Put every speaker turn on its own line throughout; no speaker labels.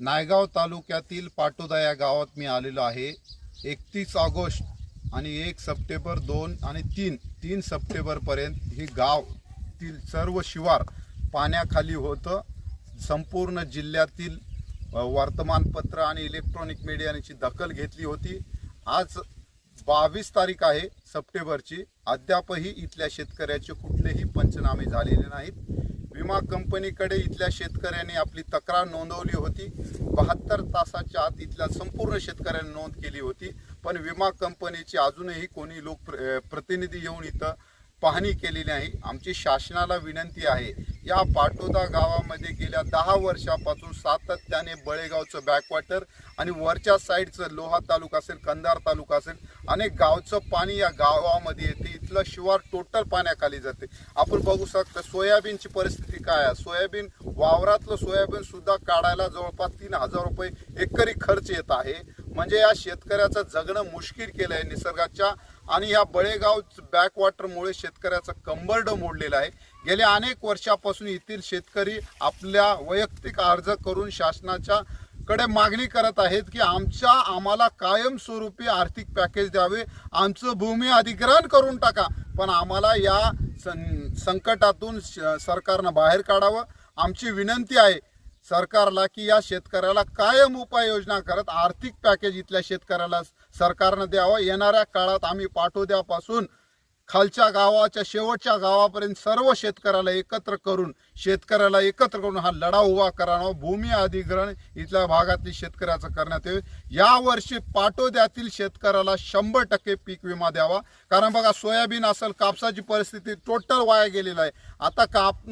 नायगाव तालुक्यातील पाटोदा या गावात मी आलेलो आहे. एकतीस ऑगस्ट आणि एक सप्टेंबर दोन आणि तीन तीन सप्टेंबरपर्यंत ही गावतील सर्व शिवार पाण्याखाली होतं. संपूर्ण जिल्ह्यातील वर्तमानपत्र आणि इलेक्ट्रॉनिक मीडियाची दखल घेतली होती. आज बावीस तारीख आहे सप्टेंबरची. अद्यापही इथल्या शेतकऱ्याचे कुठलेही पंचनामे झालेले नाहीत. विमा कंपनीकडे इथल्या शेतकऱ्यांनी आपली तक्रार नोंदवली होती. बहात्तर तासाच्या आत इथल्या संपूर्ण शेतकऱ्यांनी नोंद केली होती. पण विमा कंपनीची अजूनही कोणी लोक प्र- प्रतिनिधी येऊन इथं पाहणी केलेली आहे. आमची शासनाला विनंती आहे. या पाटोदा गावामध्ये गेल्या दहा वर्षापासून सातत्याने बळेगावचं बॅकवॉटर आणि वरच्या साईडचं लोहा तालुका असेल कंधार तालुका असेल अनेक गावचं पाणी या गावामध्ये येते. इथलं शिवार टोटल पाण्याखाली जाते. आपण बघू शकतो सोयाबीनची परिस्थिती काय आहे? सोयाबीन वावरातलं सोयाबीन सुद्धा काढायला जवळपास तीन हजार रुपये एकरी खर्च येत आहे. म्हणजे या शेतकऱ्याचं जगणं मुश्किल केलं आहे निसर्गाच्या आणि या बळेगाव बॅकवॉटरमुळे शेतकऱ्याचं कंबरडं मोडलेलं आहे. गेल्या अनेक वर्षापासून येथील शेतकरी आपल्या वैयक्तिक अर्ज करून शासनाच्या कडे मागणी करत आहेत की आमच्या आम्हाला कायमस्वरूपी आर्थिक पॅकेज द्यावे आमचं भूमी अधिग्रहण करून टाका. पण आम्हाला या सं संकटातून श- सरकारनं बाहेर काढावं आमची विनंती आहे. सरकारला की या शेतकऱ्याला कायम उपाययोजना करत आर्थिक पॅकेज इथल्या शेतकऱ्याला सरकारनं द्यावं. येणाऱ्या काळात आम्ही पाठोद्यापासून खालच्या गावाच्या शेवटच्या गावापर्यंत सर्व शेतकऱ्याला एकत्र करून शेतकऱ्याला एकत्र करून हा लढा उभा करावा. भूमी अधिग्रहण इथल्या भागातील शेतकऱ्याचं करण्यात येईल यावर्षी पाटोद्यातील शेतकऱ्याला शंभर टक्के पीक विमा द्यावा. कारण बघा सोयाबीन असेल कापसाची परिस्थिती टोटल वाया गेलेला आहे. आता काप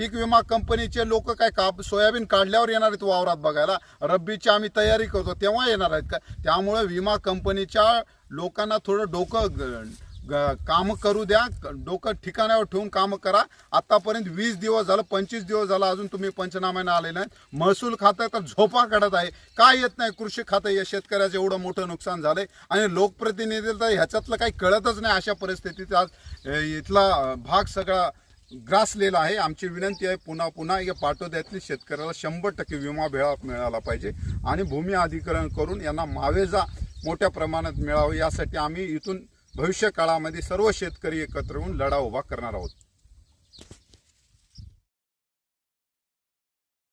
पीक विमा कंपनीचे लोक काय का सोयाबीन काढल्यावर येणार आहेत वावरात बघायला. रब्बीची आम्ही तयारी करतो तेव्हा येणार आहेत का? त्यामुळे विमा कंपनीच्या लोकांना थोडं डोकं ग- ग- काम करू द्या. डोकं ठिकाणावर ठेवून कामं करा. आतापर्यंत वीस दिवस झालं पंचवीस दिवस झालं अजून तुम्ही पंचनाम्यानं आले नाहीत. महसूल खातं तर झोपा काढत आहे. काय येत नाही कृषी खातं? या शेतकऱ्याचं एवढं मोठं नुकसान झालंय. आणि लोकप्रतिनिधी तर ह्याच्यातलं काही कळतच नाही अशा परिस्थितीत आज इथला भाग सगळा ग्रासलेला आहे. आमची विनंती आहे पुन्हा पुन्हा या पाटोद्यातील शेतकऱ्याला शंभर टक्के विमा भेळा मिळाला पाहिजे. आणि भूमी अधिकरण करून यांना मावेजा मोठ्या प्रमाणात मिळावं. यासाठी आम्ही इथून भविष्य काळामध्ये सर्व शेतकरी एकत्र येऊन लढा उभा करणार आहोत.